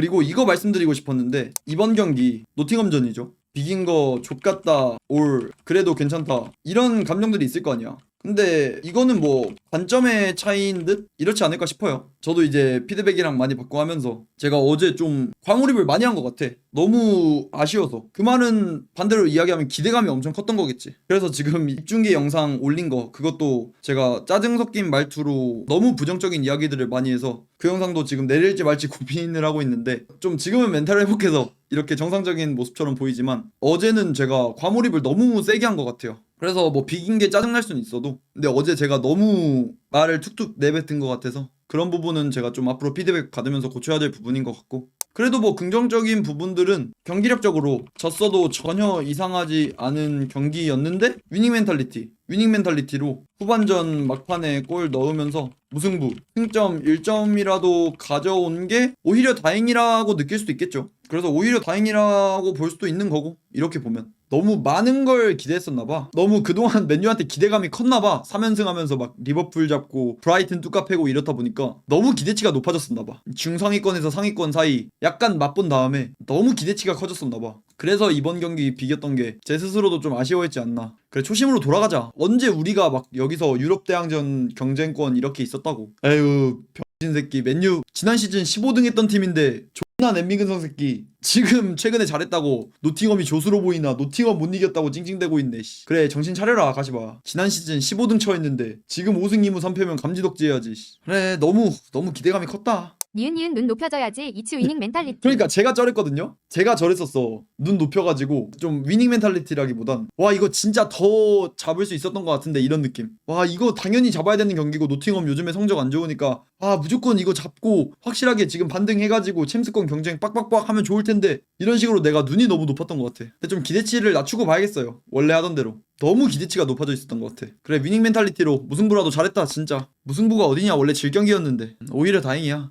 그리고 이거 말씀드리고 싶었는데 이번 경기 노팅엄전이죠. 비긴 거 족같다 올 그래도 괜찮다 이런 감정들이 있을 거 아니야. 근데 이거는 뭐 관점의 차이인 듯 이렇지 않을까 싶어요. 저도 이제 피드백이랑 많이 받고 하면서 제가 어제 좀 광몰입을 많이 한 것 같아. 너무 아쉬워서 그 말은 반대로 이야기하면 기대감이 엄청 컸던 거겠지. 그래서 지금 입중계 영상 올린 거 그것도 제가 짜증 섞인 말투로 너무 부정적인 이야기들을 많이 해서 그 영상도 지금 내릴지 말지 고민을 하고 있는데 좀 지금은 멘탈 회복해서 이렇게 정상적인 모습처럼 보이지만 어제는 제가 과몰입을 너무 세게 한 것 같아요. 그래서 뭐 비긴 게 짜증날 수는 있어도. 근데 어제 제가 너무 말을 툭툭 내뱉은 것 같아서 그런 부분은 제가 좀 앞으로 피드백 받으면서 고쳐야 될 부분인 것 같고. 그래도 뭐 긍정적인 부분들은 경기력적으로 졌어도 전혀 이상하지 않은 경기였는데 위닝 멘탈리티 위닝 멘탈리티로 후반전 막판에 골 넣으면서 무승부 승점 1점이라도 가져온 게 오히려 다행이라고 느낄 수도 있겠죠 그래서 오히려 다행이라고 볼 수도 있는 거고 이렇게 보면 너무 많은 걸 기대했었나 봐. 너무 그동안 맨유한테 기대감이 컸나 봐. 3연승 하면서 막 리버풀 잡고 브라이튼 뚜까 패고 이렇다 보니까 너무 기대치가 높아졌었나 봐. 중상위권에서 상위권 사이 약간 맛본 다음에 너무 기대치가 커졌었나 봐. 그래서 이번 경기 비겼던 게 제 스스로도 좀 아쉬워했지 않나. 그래 초심으로 돌아가자. 언제 우리가 막 여기서 유럽 대항전 경쟁권 이렇게 있었다고. 에휴 병신 새끼 맨유 지난 시즌 15등 했던 팀인데 존 나 엠미근성 새끼 지금 최근에 잘했다고 노팅엄이 조수로 보이나 노팅엄 못 이겼다고 찡찡대고 있네 씨. 그래 정신 차려라 가시봐 지난 시즌 15등 처했는데 지금 5승 2무 3패면 감지덕지 해야지 씨. 그래 너무 너무 기대감이 컸다 니은 니은 눈 높여져야지. 이츠 위닝 멘탈리티. 그러니까 제가 저랬거든요. 제가 저랬었어. 눈 높여가지고 좀 위닝 멘탈리티라기보단. 와 이거 진짜 더 잡을 수 있었던 것 같은데 이런 느낌. 와 이거 당연히 잡아야 되는 경기고 노팅엄 요즘에 성적 안 좋으니까. 아 무조건 이거 잡고 확실하게 지금 반등해가지고 챔스권 경쟁 빡빡빡 하면 좋을 텐데 이런 식으로 내가 눈이 너무 높았던 것 같아. 근데 좀 기대치를 낮추고 봐야겠어요. 원래 하던 대로. 너무 기대치가 높아져 있었던 것 같아. 그래 위닝 멘탈리티로 무승부라도 잘했다 진짜. 무승부가 어디냐? 원래 질 경기였는데. 오히려 다행이야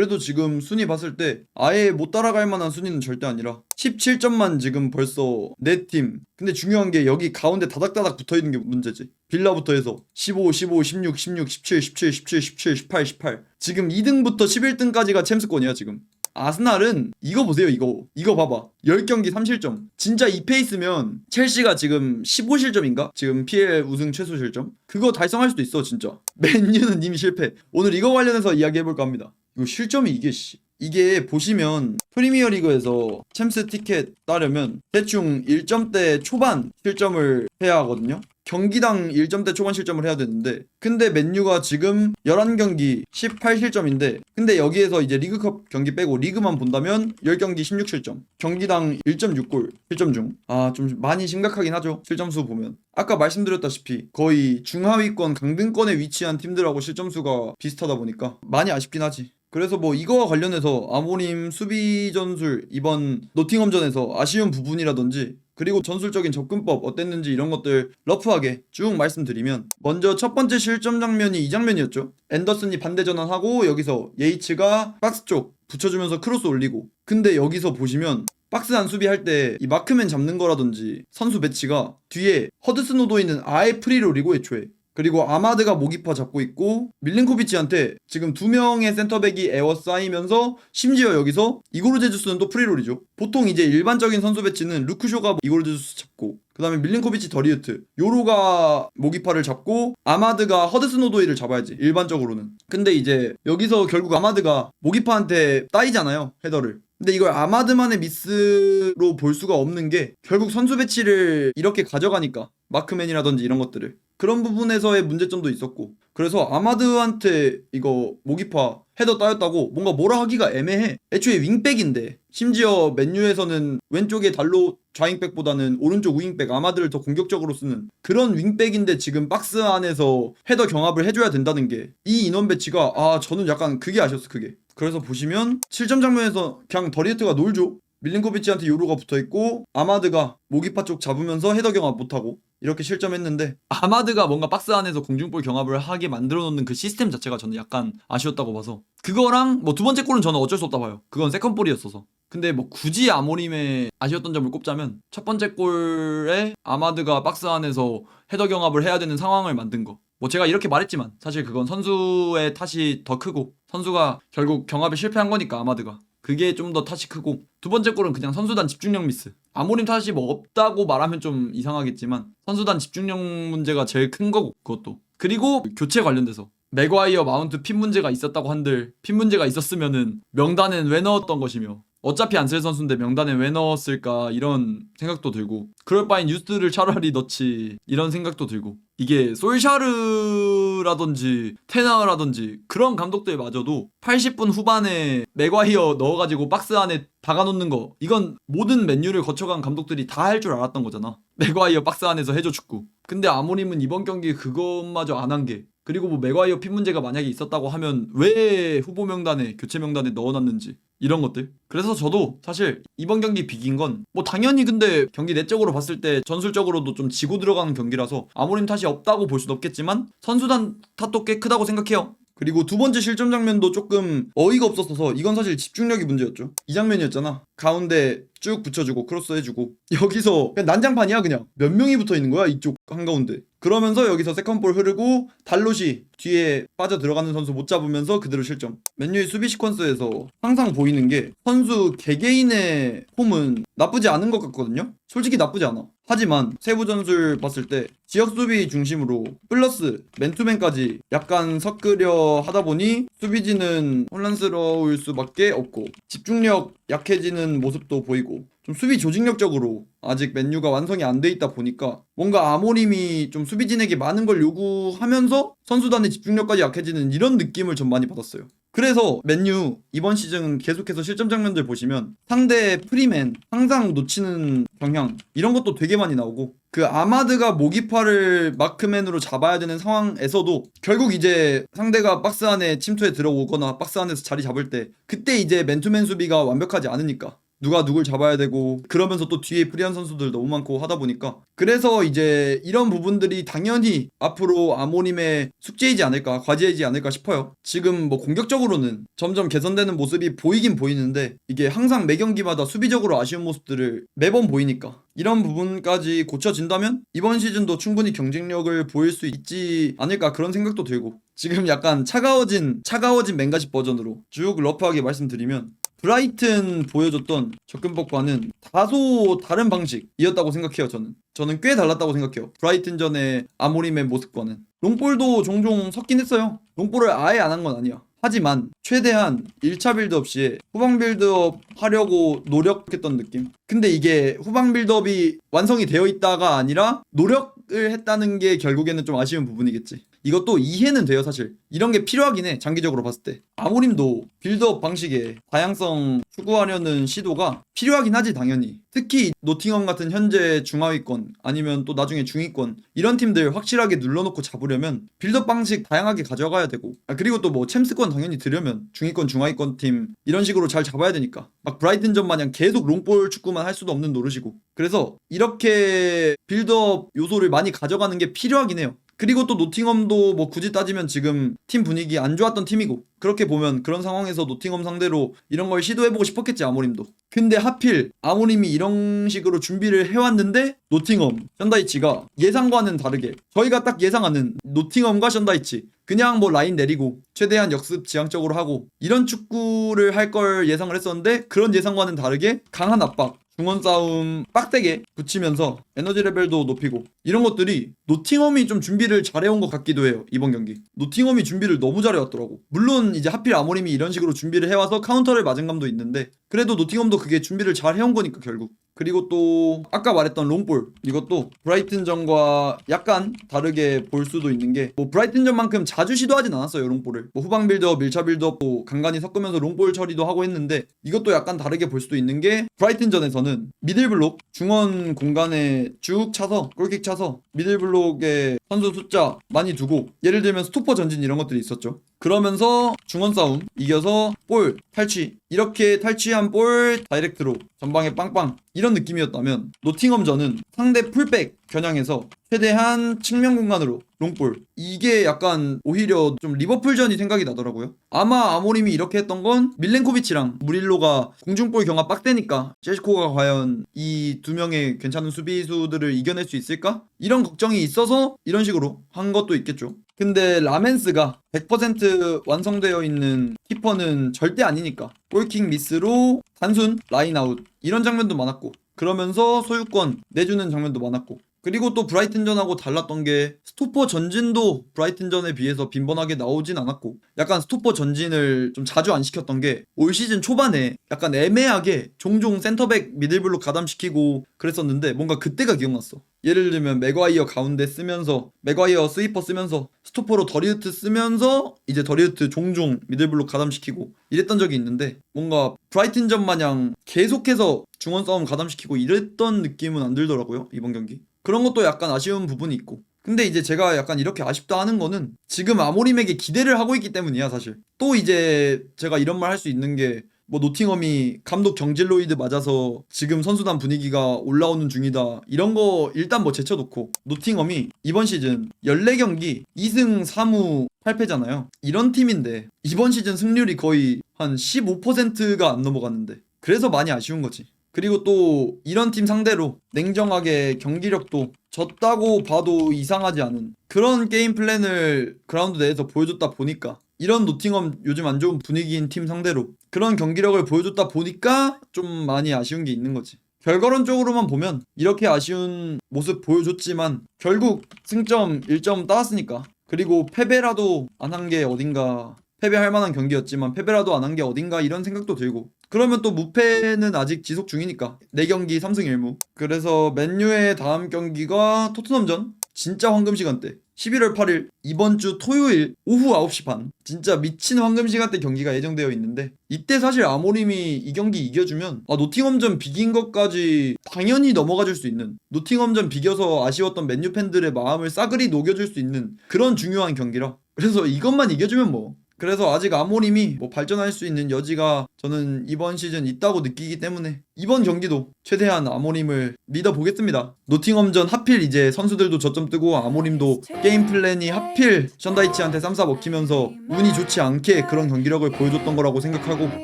그래도 지금 순위 봤을 때 아예 못 따라갈 만한 순위는 절대 아니라 17점만 지금 벌써 네 팀. 근데 중요한 게 여기 가운데 다닥다닥 붙어 있는 게 문제지. 빌라부터 해서 15, 15, 16, 16, 17, 17, 17, 17, 18, 18. 지금 2등부터 11등까지가 챔스권이야, 지금. 아스날은 이거 보세요, 이거. 이거 봐봐. 10경기 3실점. 진짜 이 페이스면 첼시가 지금 15실점인가? 지금 PL 우승 최소 실점? 그거 달성할 수도 있어, 진짜. 맨유는 이미 실패. 오늘 이거 관련해서 이야기해볼까 합니다. 이거 실점이 이게 씨. 이게 보시면 프리미어리그에서 챔스 티켓 따려면 대충 1점대 초반 실점을 해야 하거든요. 경기당 1점대 초반 실점을 해야 되는데 근데 맨유가 지금 11경기 18실점인데 근데 여기에서 이제 리그컵 경기 빼고 리그만 본다면 10경기 16실점 경기당 1.6골 실점 중 아 좀 많이 심각하긴 하죠 실점수 보면 아까 말씀드렸다시피 거의 중하위권 강등권에 위치한 팀들하고 실점수가 비슷하다 보니까 많이 아쉽긴 하지 그래서 뭐 이거와 관련해서 아모림 수비 전술 이번 노팅엄전에서 아쉬운 부분이라든지 그리고 전술적인 접근법 어땠는지 이런 것들 러프하게 쭉 말씀드리면 먼저 첫 번째 실점 장면이 이 장면이었죠. 앤더슨이 반대 전환하고 여기서 예이츠가 박스 쪽 붙여주면서 크로스 올리고 근데 여기서 보시면 박스 안 수비할 때 이 마크맨 잡는 거라든지 선수 배치가 뒤에 허드슨 오도이는 아예 프리롤이고 애초에 그리고 아마드가 모기파 잡고 있고 밀린코비치한테 지금 두 명의 센터백이 에워 쌓이면서 심지어 여기서 이고르 제주스는 또 프리롤이죠. 보통 이제 일반적인 선수 배치는 루크쇼가 이고르 제주스 잡고 그 다음에 밀린코비치 더리우트 요로가 모기파를 잡고 아마드가 허드슨 오도이를 잡아야지 일반적으로는. 근데 이제 여기서 결국 아마드가 모기파한테 따이잖아요 헤더를. 근데 이걸 아마드만의 미스로 볼 수가 없는 게 결국 선수 배치를 이렇게 가져가니까 마크맨이라든지 이런 것들을. 그런 부분에서의 문제점도 있었고. 그래서 아마드한테 이거 모기파 헤더 따였다고 뭔가 뭐라 하기가 애매해. 애초에 윙백인데. 심지어 맨유에서는 왼쪽에 달로 좌윙백보다는 오른쪽 우윙백 아마드를 더 공격적으로 쓰는 그런 윙백인데 지금 박스 안에서 헤더 경합을 해줘야 된다는 게 이 인원 배치가 아 저는 약간 그게 아쉬웠어 그게. 그래서 보시면 7점 장면에서 그냥 더리에트가 놀죠 밀린코비치한테 요로가 붙어있고 아마드가 모기파 쪽 잡으면서 헤더 경합 못하고 이렇게 실점했는데 아마드가 뭔가 박스 안에서 공중볼 경합을 하게 만들어 놓는 그 시스템 자체가 저는 약간 아쉬웠다고 봐서 그거랑 뭐 두 번째 골은 저는 어쩔 수 없다 봐요. 그건 세컨볼이었어서. 근데 뭐 굳이 아모림의 아쉬웠던 점을 꼽자면 첫 번째 골에 아마드가 박스 안에서 헤더 경합을 해야 되는 상황을 만든 거. 뭐 제가 이렇게 말했지만 사실 그건 선수의 탓이 더 크고 선수가 결국 경합에 실패한 거니까 아마드가 그게 좀 더 탓이 크고 두 번째 골은 그냥 선수단 집중력 미스. 아모림 탓이 뭐 없다고 말하면 좀 이상하겠지만 선수단 집중력 문제가 제일 큰 거고 그것도. 그리고 교체 관련돼서. 맥과이어 마운트 핀 문제가 있었다고 한들 핀 문제가 있었으면은 명단엔 왜 넣었던 것이며 어차피 안 쓸 선수인데 명단에 왜 넣었을까 이런 생각도 들고 그럴 바엔 뉴스를 차라리 넣지 이런 생각도 들고 이게 솔샤르라든지 테나라든지 그런 감독들마저도 80분 후반에 맥과이어 넣어가지고 박스 안에 박아놓는 거 이건 모든 맨유를 거쳐간 감독들이 다 할 줄 알았던 거잖아. 맥과이어 박스 안에서 해줘 축구. 근데 아모림은 이번 경기 그것마저 안 한 게 그리고 뭐 맥과이어 핀 문제가 만약에 있었다고 하면 왜 후보 명단에 교체 명단에 넣어놨는지 이런 것들. 그래서 저도 사실 이번 경기 비긴 건 뭐 당연히 근데 경기 내적으로 봤을 때 전술적으로도 좀 지고 들어가는 경기라서 아모림 탓이 없다고 볼 수는 없겠지만 선수단 탓도 꽤 크다고 생각해요. 그리고 두 번째 실점 장면도 조금 어이가 없었어서 이건 사실 집중력이 문제였죠. 이 장면이었잖아. 가운데 쭉 붙여주고 크로스 해주고 여기서 그냥 난장판이야 그냥. 몇 명이 붙어 있는 거야 이쪽 한가운데. 그러면서 여기서 세컨볼 흐르고 달롯이 뒤에 빠져 들어가는 선수 못 잡으면서 그대로 실점. 맨유의 수비 시퀀스에서 항상 보이는 게 선수 개개인의 폼은 나쁘지 않은 것 같거든요? 솔직히 나쁘지 않아. 하지만 세부 전술 봤을 때 지역 수비 중심으로 플러스 맨투맨까지 약간 섞으려 하다 보니 수비진은 혼란스러울 수밖에 없고 집중력 약해지는 모습도 보이고 좀 수비 조직력적으로 아직 맨유가 완성이 안 돼 있다 보니까 뭔가 아모림이 좀 수비진에게 많은 걸 요구하면서 선수단의 집중력까지 약해지는 이런 느낌을 전 많이 받았어요. 그래서 맨유 이번 시즌 계속해서 실점 장면들 보시면 상대 프리맨 항상 놓치는 경향 이런 것도 되게 많이 나오고 그 아마드가 모기파를 마크맨으로 잡아야 되는 상황에서도 결국 이제 상대가 박스 안에 침투에 들어오거나 박스 안에서 자리 잡을 때 그때 이제 맨투맨 수비가 완벽하지 않으니까 누가 누굴 잡아야 되고 그러면서 또 뒤에 프리한 선수들 너무 많고 하다 보니까. 그래서 이제 이런 부분들이 당연히 앞으로 아모님의 숙제이지 않을까 과제이지 않을까 싶어요. 지금 뭐 공격적으로는 점점 개선되는 모습이 보이긴 보이는데 이게 항상 매 경기마다 수비적으로 아쉬운 모습들을 매번 보이니까 이런 부분까지 고쳐진다면 이번 시즌도 충분히 경쟁력을 보일 수 있지 않을까 그런 생각도 들고 지금 약간 차가워진 차가워진 맹가십 버전으로 쭉 러프하게 말씀드리면 브라이튼 보여줬던 접근법과는 다소 다른 방식이었다고 생각해요 저는. 저는 꽤 달랐다고 생각해요 브라이튼전의 아모림의 모습과는. 롱볼도 종종 섞긴 했어요. 롱볼을 아예 안 한 건 아니야. 하지만 최대한 1차 빌드업 시에 후방 빌드업 하려고 노력했던 느낌. 근데 이게 후방 빌드업이 완성이 되어 있다가 아니라 노력을 했다는 게 결국에는 좀 아쉬운 부분이겠지 이것도 이해는 돼요 사실. 이런 게 필요하긴 해 장기적으로 봤을 때. 아모림도 빌드업 방식에 다양성 추구하려는 시도가 필요하긴 하지 당연히. 특히 노팅엄 같은 현재 중하위권 아니면 또 나중에 중위권 이런 팀들 확실하게 눌러놓고 잡으려면 빌드업 방식 다양하게 가져가야 되고. 아, 그리고 또 뭐 챔스권 당연히 들려면 중위권 중하위권 팀 이런 식으로 잘 잡아야 되니까. 막 브라이튼전 마냥 계속 롱볼 축구만 할 수도 없는 노릇이고. 그래서 이렇게 빌드업 요소를 많이 가져가는 게 필요하긴 해요 그리고 또 노팅엄도 뭐 굳이 따지면 지금 팀 분위기 안 좋았던 팀이고 그렇게 보면 그런 상황에서 노팅엄 상대로 이런 걸 시도해보고 싶었겠지 아모림도. 근데 하필 아모림이 이런 식으로 준비를 해왔는데 노팅엄 션다이치가 예상과는 다르게 저희가 딱 예상하는 노팅엄과 션다이치 그냥 뭐 라인 내리고 최대한 역습 지향적으로 하고 이런 축구를 할 걸 예상을 했었는데 그런 예상과는 다르게 강한 압박 중원 싸움 빡세게 붙이면서 에너지 레벨도 높이고 이런 것들이 노팅엄이 좀 준비를 잘해온 것 같기도 해요 이번 경기. 노팅엄이 준비를 너무 잘해왔더라고. 물론 이제 하필 아모림이 이런 식으로 준비를 해와서 카운터를 맞은 감도 있는데 그래도 노팅엄도 그게 준비를 잘 해온 거니까 결국 그리고 또 아까 말했던 롱볼 이것도 브라이튼전과 약간 다르게 볼 수도 있는 게 뭐 브라이튼전만큼 자주 시도하진 않았어요 롱볼을. 뭐 후방 빌드업 1차 빌드업도 간간히 섞으면서 롱볼 처리도 하고 했는데 이것도 약간 다르게 볼 수도 있는 게 브라이튼전에서는 미들블록 중원 공간에 쭉 차서 골킥 차서 미들블록에 선수 숫자 많이 두고 예를 들면 스토퍼 전진 이런 것들이 있었죠 그러면서 중원 싸움 이겨서 볼 탈취. 이렇게 탈취한 볼 다이렉트로 전방에 빵빵. 이런 느낌이었다면 노팅엄전은 상대 풀백 겨냥해서 최대한 측면 공간으로 롱볼. 이게 약간 오히려 좀 리버풀전이 생각이 나더라고요. 아마 아모림이 이렇게 했던 건 밀렌코비치랑 무릴로가 공중볼 경합 빡대니까 셰시코가 과연 이 두 명의 괜찮은 수비수들을 이겨낼 수 있을까? 이런 걱정이 있어서 이런 식으로 한 것도 있겠죠 근데 라멘스가 100% 완성되어 있는 키퍼는 절대 아니니까. 골킥 미스로 단순 라인아웃. 이런 장면도 많았고. 그러면서 소유권 내주는 장면도 많았고 그리고 또 브라이튼전하고 달랐던 게 스토퍼 전진도 브라이튼전에 비해서 빈번하게 나오진 않았고 약간 스토퍼 전진을 좀 자주 안 시켰던 게 올 시즌 초반에 약간 애매하게 종종 센터백 미들블로 가담시키고 그랬었는데 뭔가 그때가 기억났어. 예를 들면 맥과이어 가운데 쓰면서 맥과이어 스위퍼 쓰면서 스토퍼로 더리우트 쓰면서 이제 더리우트 종종 미들블로 가담시키고 이랬던 적이 있는데 뭔가 브라이튼전 마냥 계속해서 중원 싸움 가담시키고 이랬던 느낌은 안 들더라고요 이번 경기 그런 것도 약간 아쉬운 부분이 있고. 근데 이제 제가 약간 이렇게 아쉽다 하는 거는 지금 아모림에게 기대를 하고 있기 때문이야 사실. 또 이제 제가 이런 말 할 수 있는 게 뭐 노팅엄이 감독 정질로이드 맞아서 지금 선수단 분위기가 올라오는 중이다. 이런 거 일단 뭐 제쳐놓고 노팅엄이 이번 시즌 14경기 2승 3무 8패잖아요. 이런 팀인데 이번 시즌 승률이 거의 한 15%가 안 넘어갔는데 그래서 많이 아쉬운 거지 그리고 또 이런 팀 상대로 냉정하게 경기력도 졌다고 봐도 이상하지 않은 그런 게임 플랜을 그라운드 내에서 보여줬다 보니까 이런 노팅엄 요즘 안 좋은 분위기인 팀 상대로 그런 경기력을 보여줬다 보니까 좀 많이 아쉬운 게 있는 거지. 결과론적으로만 보면 이렇게 아쉬운 모습 보여줬지만 결국 승점 1점 따왔으니까 그리고 패배라도 안 한 게 어딘가 패배할 만한 경기였지만 패배라도 안 한 게 어딘가 이런 생각도 들고 그러면 또 무패는 아직 지속 중이니까. 4경기 3승 1무. 그래서 맨유의 다음 경기가 토트넘전. 진짜 황금 시간대. 11월 8일. 이번 주 토요일 오후 9시 반. 진짜 미친 황금 시간대 경기가 예정되어 있는데 이때 사실 아모림이 이 경기 이겨주면 아 노팅엄전 비긴 것까지 당연히 넘어가 줄 수 있는 노팅엄전 비겨서 아쉬웠던 맨유 팬들의 마음을 싸그리 녹여줄 수 있는 그런 중요한 경기라. 그래서 이것만 이겨주면 뭐 그래서 아직 아모림이 뭐 발전할 수 있는 여지가 저는 이번 시즌 있다고 느끼기 때문에 이번 경기도 최대한 아모림을 믿어보겠습니다. 노팅엄전 하필 이제 선수들도 저점 뜨고 아모림도 게임 플랜이 하필 션다이치한테 쌈싸 먹히면서 운이 좋지 않게 그런 경기력을 보여줬던 거라고 생각하고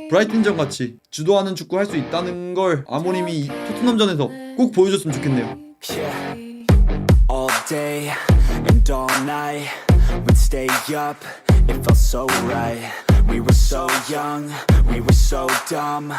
브라이튼전 같이 주도하는 축구 할 수 있다는 걸 아모림이 이 토트넘전에서 꼭 보여줬으면 좋겠네요. Yeah. It felt so right. We were so young, we were so dumb.